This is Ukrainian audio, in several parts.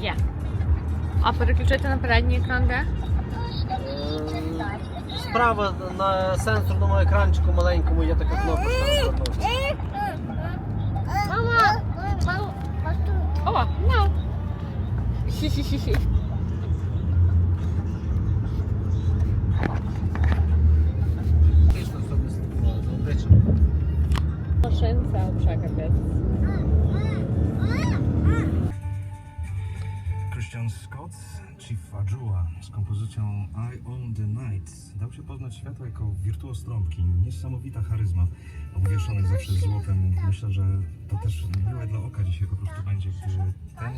Є. А переключити на передній екран де? Справа на сенсорному екранчику маленькому є така кнопочка. Мама, О, no. Хі-хі-хі. Машин це взагалі капець. Christian Scott, Chief Ajua z kompozycją I Own the Night dał się poznać światu jako wirtuoz trąbki. Niesamowita charyzma, obwieszony zawsze złotem. Myślę, że to też miłe dla oka dzisiaj po prostu będzie, gdy ten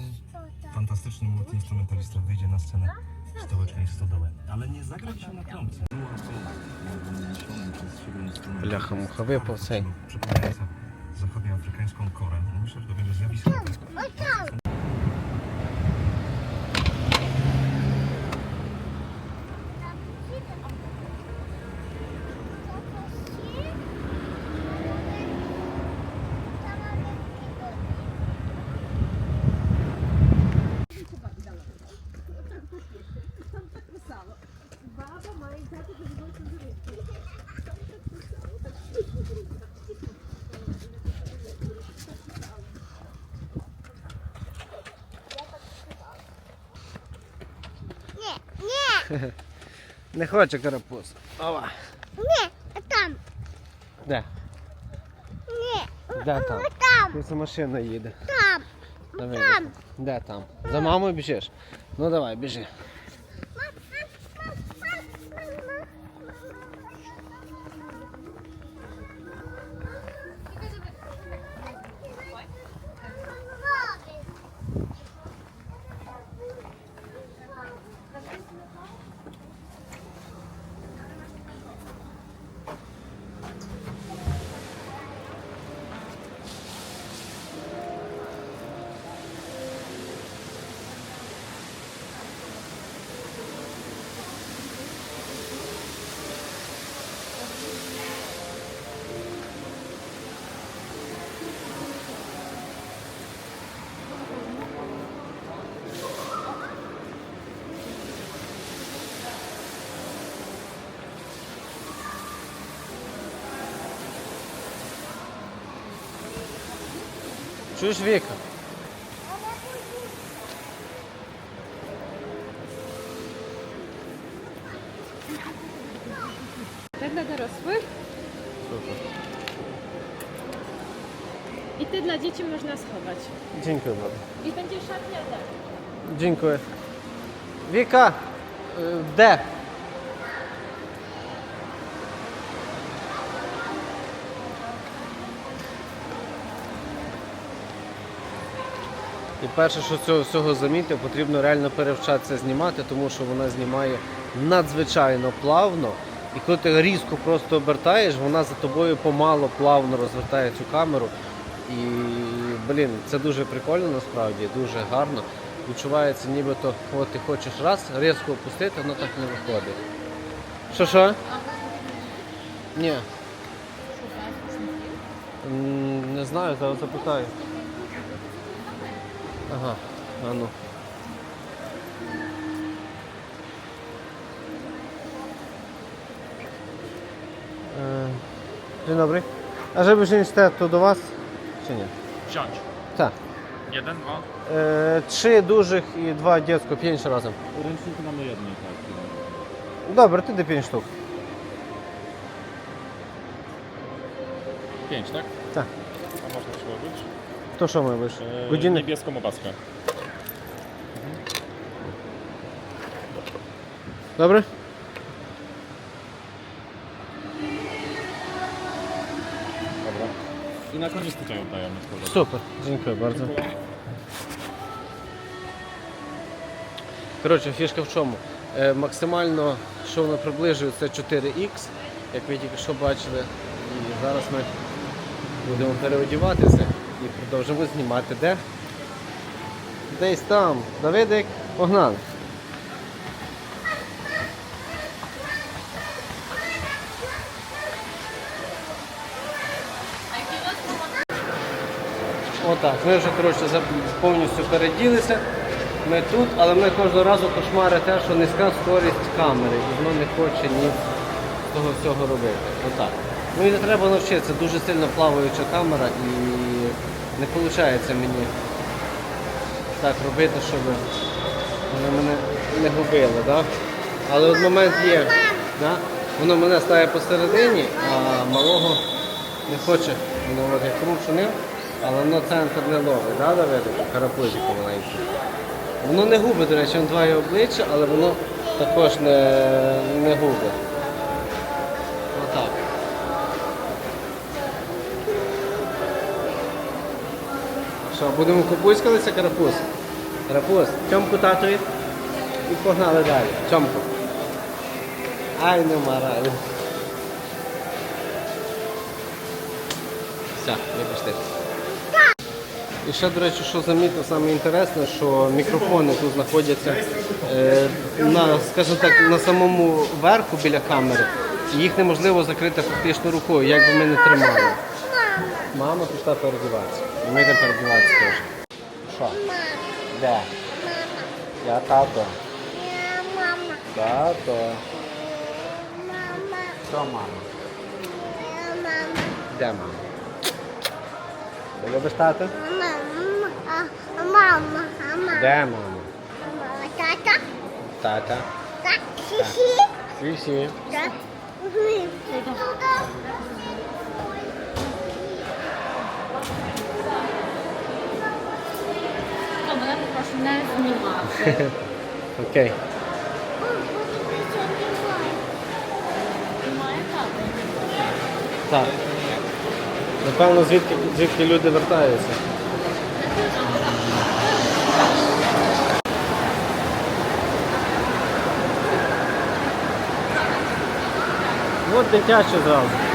fantastyczny multiinstrumentalista wyjdzie na scenę w stołecznej stodołę. Ale nie zagra się na trąbce. Бляха, муха, випав цей. Przypominająca zachodnioafrykańską korę. Myślę, że to będzie zjawisko. Не хоче карапуз. Ова. Ні, там, Де? ні, Де там? там, Тут машина їде. там. Давай, Де там? За мамою біжиш? Ну давай, біжи. Чуєш Віка? Це для дорослих. Супер. І ти для дітей можна сховати. Дякую, бабу. І тоді шатня де? Дякую. Віка, е, де? І перше, що цього всього замітив, потрібно реально перевчатися знімати, тому що вона знімає надзвичайно плавно. І коли ти різко просто обертаєш, вона за тобою помало плавно розвертає цю камеру. І, блін, це дуже прикольно насправді, дуже гарно. Відчувається, нібито от ти хочеш раз різко опустити, воно так не виходить. Що що? Ні. Не знаю, зараз запитаю. Aha, a no. E, dzień dobry. A żeby wziąć te, to do Was, czy nie? Wziąć. Tak. Jeden, dwa? E, trzy dużych i dwa dziecko, pięć razem. Ręcznik mamy jednej, tak. Dobra, ty pięć sztuk. Pięć, tak? Tak. To що ми вийшли? E, Godzinnik? Niebieską. Добре? Dobra. I na koniec tutaj oddajemy z powrotem. Супер. Dziękuję bardzo. Dziękuję. Коротше, фішка в чому? Е, максимально, що воно приближує, це 4х, як ви тільки що бачили. І зараз ми будемо переодіватися і продовжимо знімати де? Десь там. Давидик, погнали. Отак, ми вже коротше, повністю переділися. Ми тут, але ми кожного разу кошмари те, що низька скорість камери, і воно не хоче ні того всього робити. Отак. Ну і не треба навчитися, дуже сильно плаваюча камера і не виходить мені так робити, щоб вони мене не губили. Да? Але от момент є. Да? Воно мене стає посередині, а малого не хоче. Воно от я кручу ним, але воно центр не ловить, да, Давидику? Карапузику маленький. Воно не губить, до речі, він два обличчя, але воно також не, не губить. Що, будемо купуськалися, карапуз? Карапуз, чомку татові? І погнали далі. Чомку. Ай, не мараю. Все, вибачте. І ще, до речі, що замітив, саме інтересне, що мікрофони тут знаходяться е, на, скажімо так, на самому верху біля камери. І їх неможливо закрити фактично рукою, як би ми не тримали. Мама пішла переодіватися. І ми йдемо переодіватися теж. Що? Мама, Де? мама, Я тато. я мама, Тато. мама, Що мама? я мама, Де мама? Ти любиш тата? мама, а мама, а мама, Де мама? мама, тата, Тата. так, сісі, Всі-всі. так, Угу. То не знімати. Окей. Так. Напевно, звідки, звідки люди вертаються. От дитяче зразу.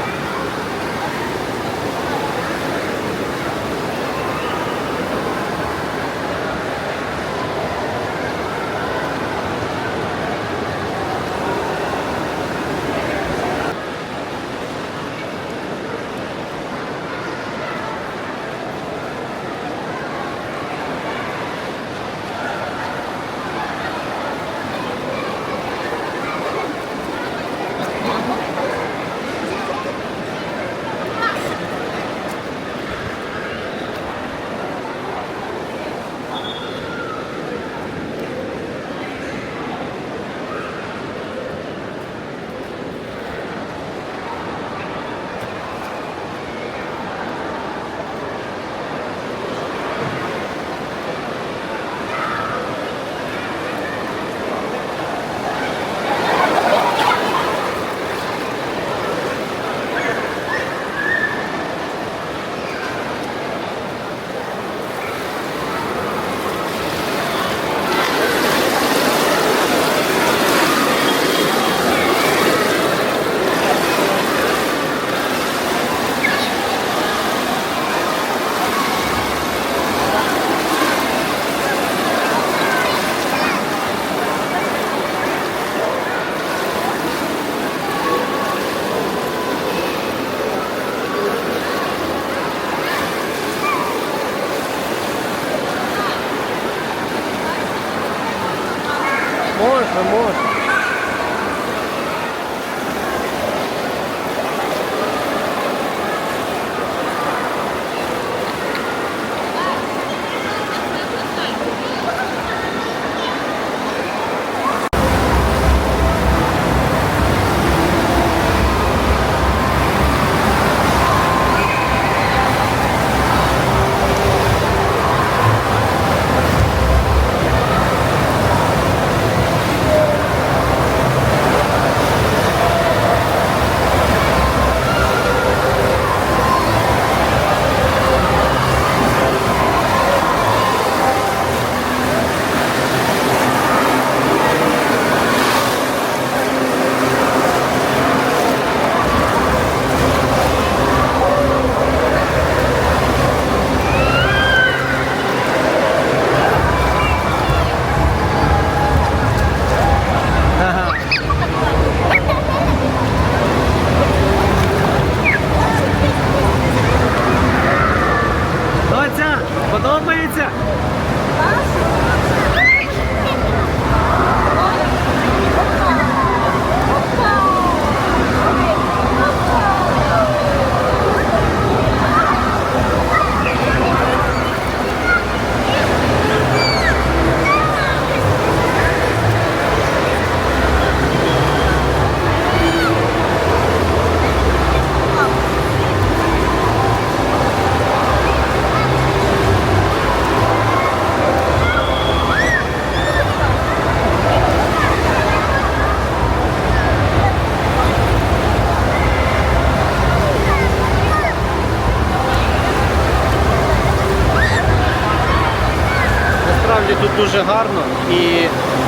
Дуже гарно і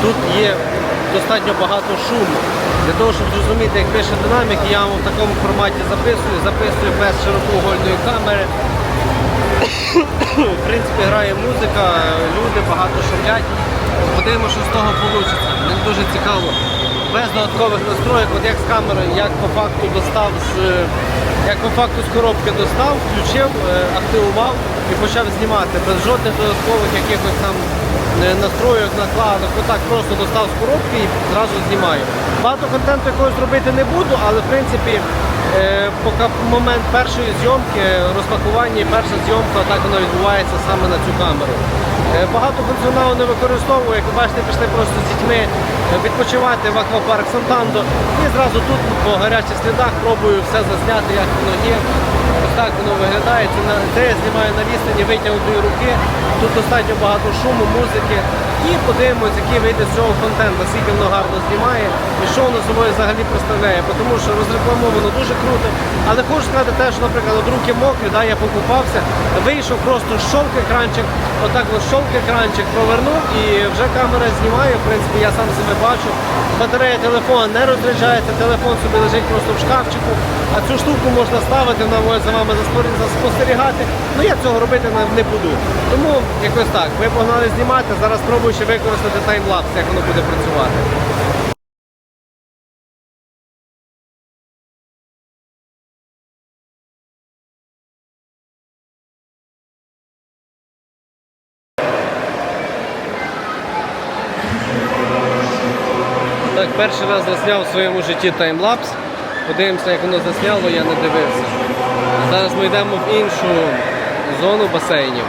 тут є достатньо багато шуму. Для того, щоб зрозуміти, як пише динамік, я вам в такому форматі записую, записую без широкоугольної камери. В принципі, грає музика, люди багато шумлять. Подивимося, що з того вийде. Мені дуже цікаво. Без додаткових настроїк, от як з камерою, як по факту достав з як по факту з коробки достав, включив, е, активував і почав знімати. Без жодних додаткових якихось там е, настроїк, накладок. Отак просто достав з коробки і зразу знімаю. Багато контенту якогось робити не буду, але в принципі е, поки момент першої зйомки, розпакування перша зйомка, так воно відбувається саме на цю камеру. Е, Багато функціоналу не використовую, як ви бачите, пішли просто з дітьми відпочивати в аквапарк Сантандо. І зразу тут по гарячих слідах пробую все засняти, як воно є. Так воно виглядає. Це, на- це я знімаю на відстані витягнутої руки. Тут достатньо багато шуму, музики. І подивимось, який вийде з цього контент, наскільки воно гарно знімає і що воно собою взагалі представляє. Тому що розрекламовано дуже круто. Але хочу сказати те, що, наприклад, от руки мокрі, да, я покупався, вийшов просто щолк екранчик, отак от щолк екранчик провернув і вже камера знімає. В принципі, я сам себе бачу. Батарея телефона не розряджається, телефон собі лежить просто в шкафчику, а цю штуку можна ставити, вона за вами заспостерігати. Ну я цього робити не- буду. Тому якось так. Ви погнали знімати. Зараз спробую ще використати таймлапс, як воно буде працювати. Перший раз засняв в своєму житті таймлапс. Подивимося, як воно засняло, я не дивився. Зараз ми йдемо в іншу зону басейнів.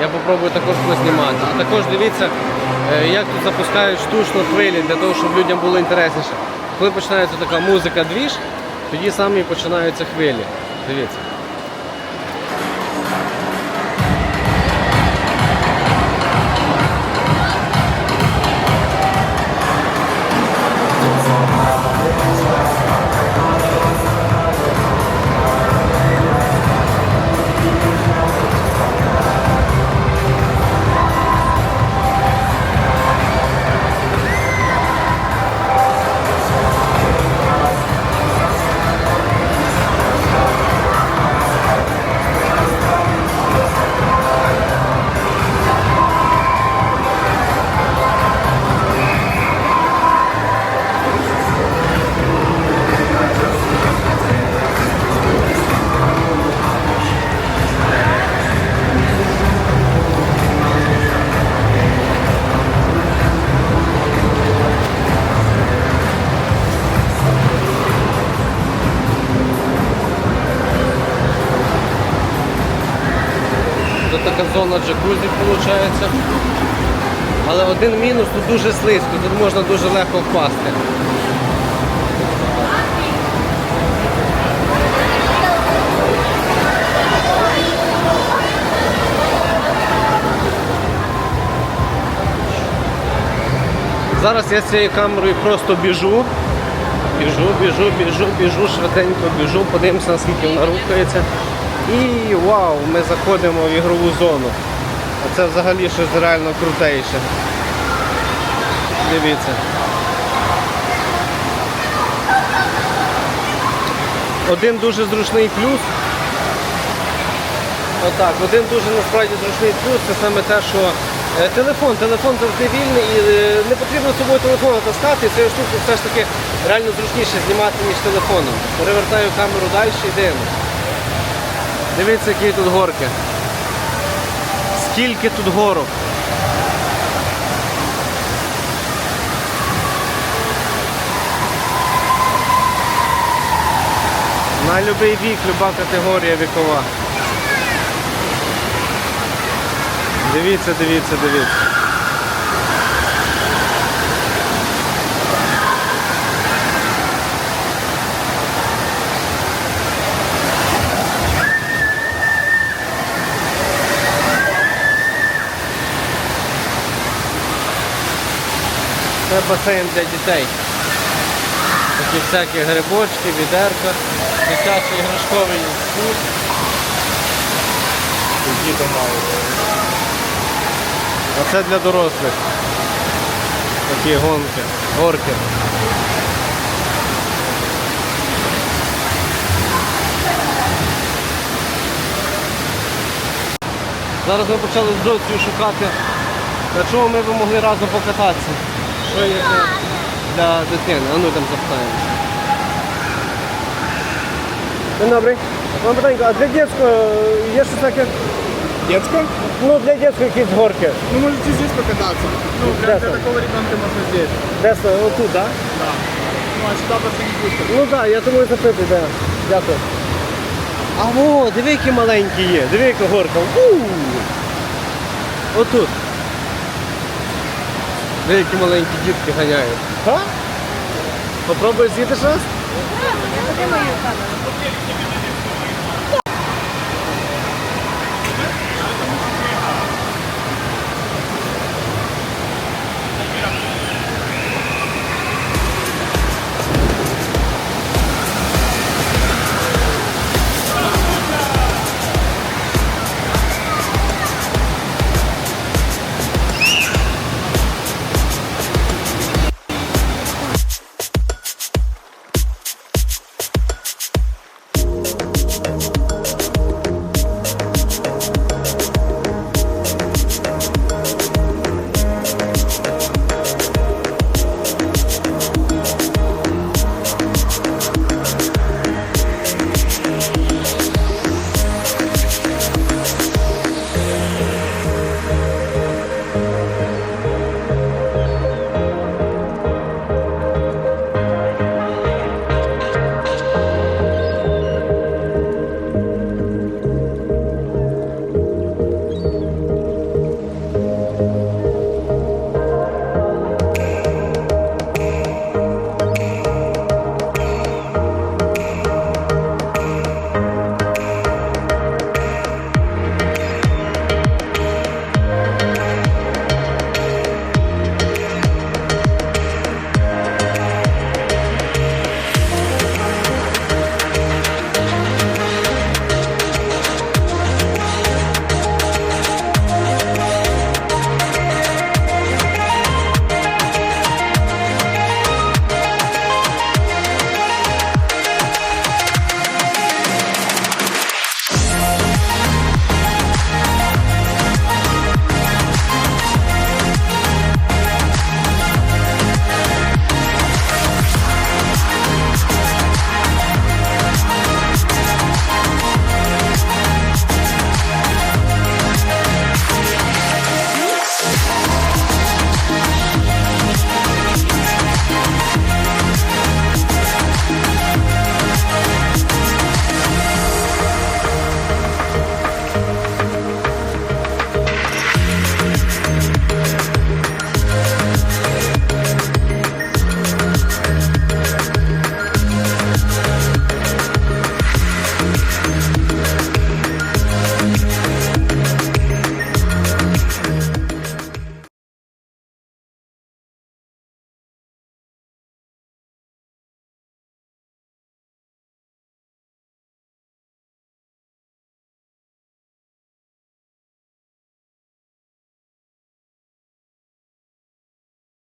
Я попробую також познімати. А також дивіться, е, як тут запускають штучно хвилі для того, щоб людям було інтересніше. Коли починається така музика двіж, тоді самі починаються хвилі. Дивіться. Один мінус тут дуже слизько, тут можна дуже легко впасти. Зараз я з цією камерою просто біжу. Біжу, біжу, біжу, біжу, швиденько біжу, подивимося, наскільки вона рухається. І вау, ми заходимо в ігрову зону. Це взагалі щось реально крутейше. Дивіться. Один дуже зручний плюс. Отак, один дуже насправді зручний плюс це саме те, що е, телефон, телефон завжди вільний і е, не потрібно з собою телефон натаскати, і цією штукою все ж таки реально зручніше знімати, ніж телефоном. Перевертаю камеру далі і дивимося. Дивіться, які тут горки. Скільки тут горок. На будь-який вік, люба категорія вікова. Дивіться, дивіться, дивіться. Це басейн для дітей. Такі всякі грибочки, відерка, дитячий іграшковий кут. Діти мають. А це для дорослих. Такі гонки, горки. Зараз ми почали з Джоцією шукати, на чому ми б могли разом покататися. Що є для, для дитини? А ну там запитаємо. День добрий. Вам питання, а для дитячого є щось таке? Детская? Ну, для дитячого якісь горки. Ну, можете здесь покататься. Ну, Да, для да. такого ребенка можно здесь. Десь отут, так? Да. Ну, а сюда пошли не пустят. Ну так, я тому і запитую, де. Дякую. А во, диви, які маленькі є. Диви, яка горка. У! Отут. Диви, які маленькі дітки ганяють. Ха? Попробуй з'їти щось? Так,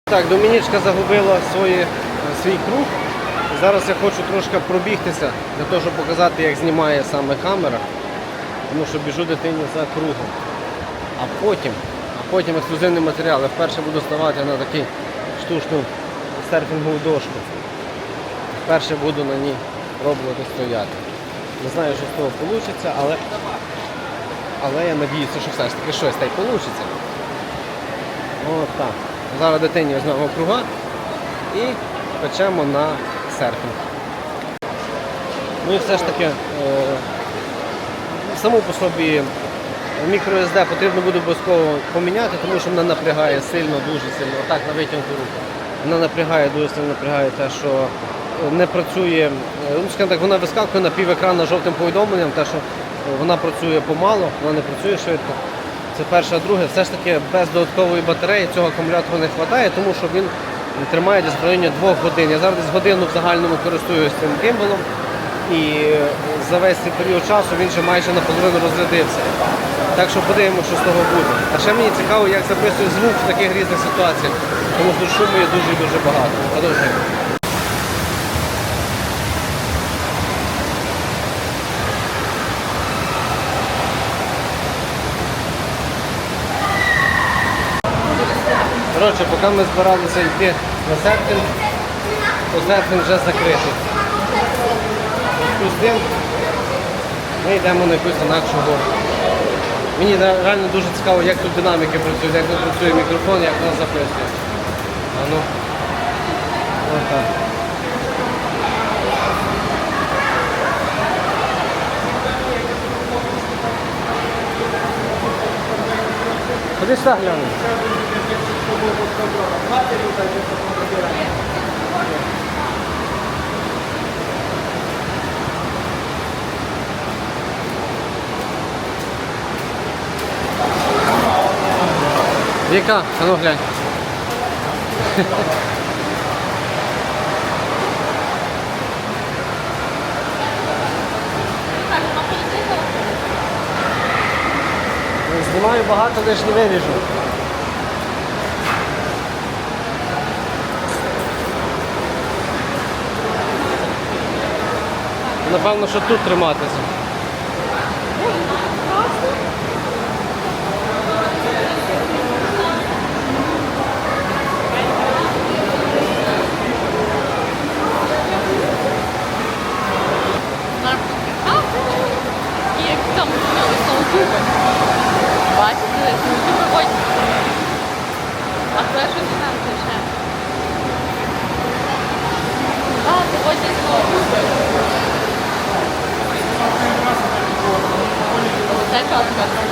Домінічка загубила свої, свій круг. Зараз я хочу трошки пробігтися для того, щоб показати, як знімає саме камера. Тому що біжу дитині за кругом. А потім, а потім ексклюзивний матеріал. Я вперше буду ставати на таку штучну серфінгову дошку. Вперше буду на ній пробувати стояти. Не знаю, що з того вийде, але, але я надіюся, що все ж таки щось та й вийде. От так. Зараз дитині візьмемо круга і печемо на серфінг. Ну і все ж таки, е, саму по собі мікро-SD потрібно буде обов'язково поміняти, тому що вона напрягає сильно, дуже сильно. Отак на витягнуту руку. Вона напрягає, дуже сильно напрягає те, що е, не працює, е, ну так, вона вискакує на пів екрана жовтим повідомленням, те, що е, вона працює помало, вона не працює швидко. Це перше, друге, все ж таки без додаткової батареї цього акумулятора не вистачає, тому що він тримає десь в районі 2 годин. Я зараз десь годину в загальному користуюся цим гімбалом і за весь цей період часу він ще майже наполовину розрядився. Так що подивимося, що з того буде. А ще мені цікаво, як записує звук в таких різних ситуаціях, тому що шуму є дуже-дуже багато. Коротше, поки ми збиралися йти на серфінг, то серфінг вже закритий. З ми йдемо на якусь інакшу гору. Мені реально дуже цікаво, як тут динаміки працюють, як тут працює мікрофон, як воно записує. А ну. Отак. Ходи сюди глянемо. Віка, а ну глянь. Знімаю багато, лиш не виріжу. Напевно, що тут триматися. Як там ноутбуки. Бачите, ноутбуки ходять. А це що щось там пише. А, це ходять знову. Це чітко.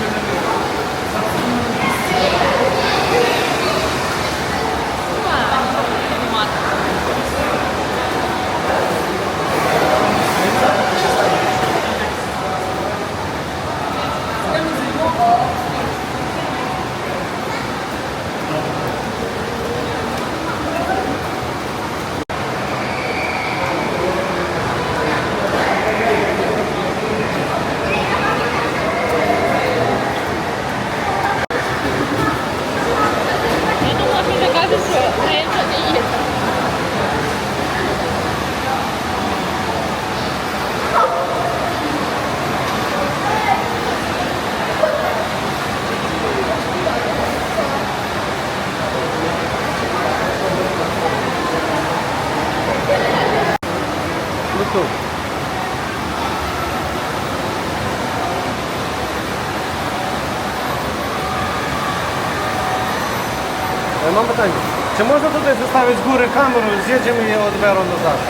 cały z góry hamru, zjedziemy je od Weron do Zaku.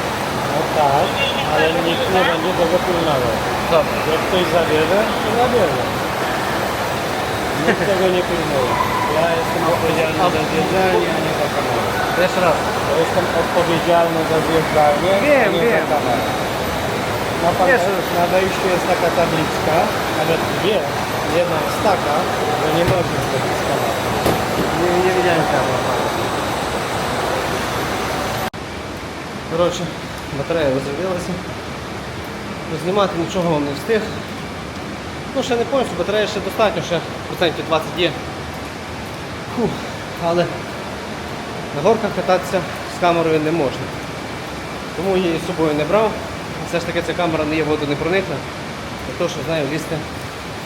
No tak, ale nikt nie będzie tego pilnował. Dobra. Jak ktoś zabierze, to zabierze. Nikt tego nie pilnuje. Ja jestem odpowiedzialny za zjedzenie, a nie za kamerę. Jeszcze raz. Ja jestem odpowiedzialny za zjeżdżalnię, Wiem, nie wiem. za kamerę. Na, Jeszcze na wejściu jest taka tabliczka, nawet dwie, jedna jest taka, że nie można zrobić z. Nie, nie widziałem kamery. Коротше, батарея розрядилася. Знімати нічого вам не встиг. Ну, ще не повністю, батарея ще достатньо, ще процентів 20 є. Фух, але на горках кататися з камерою не можна. Тому її з собою не брав. Все ж таки ця камера не є водонепроникна, для того, щоб з нею лізти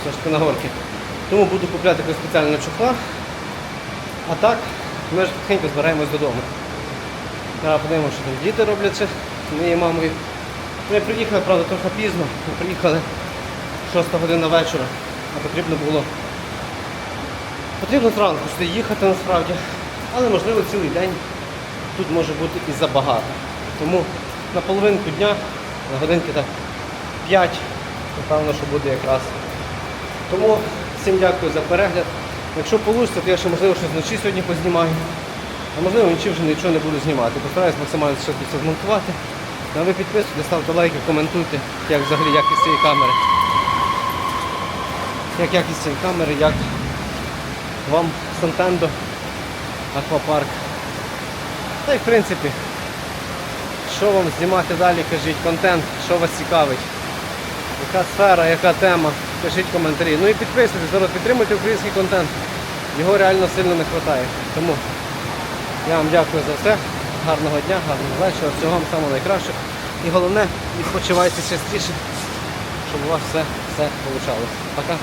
все ж таки на горки. Тому буду купляти якось спеціального чохла. А так, ми ж тихенько збираємось додому. Зараз подивимося, що там діти роблять ще з моєю мамою. Ми приїхали, правда, трохи пізно. Ми приїхали 6 година вечора, а потрібно було. Потрібно зранку сюди їхати насправді. Але можливо цілий день тут може бути і забагато. Тому на половинку дня, на годинки так 5, напевно, що буде якраз. Тому всім дякую за перегляд. Якщо вийде, то я ще можливо щось вночі сьогодні познімаю. Можливо вночі вже нічого не буду знімати. Постараюсь максимально швидко це змонтувати. Ну, А ви підписуйтесь, ставте лайки, коментуйте, як взагалі якість цієї камери. Як якість цієї камери, як вам Сантендо, Аквапарк. Та й в принципі, що вам знімати далі, кажіть, контент, що вас цікавить, яка сфера, яка тема. пишіть коментарі. Ну і підписуйтесь, народ, підтримуйте український контент. Його реально сильно не вистачає. Тому я вам дякую за все. Гарного дня, гарного вечора, всього вам самого найкращого. І головне, відпочивайте частіше, щоб у вас все, все вийшло. Пока.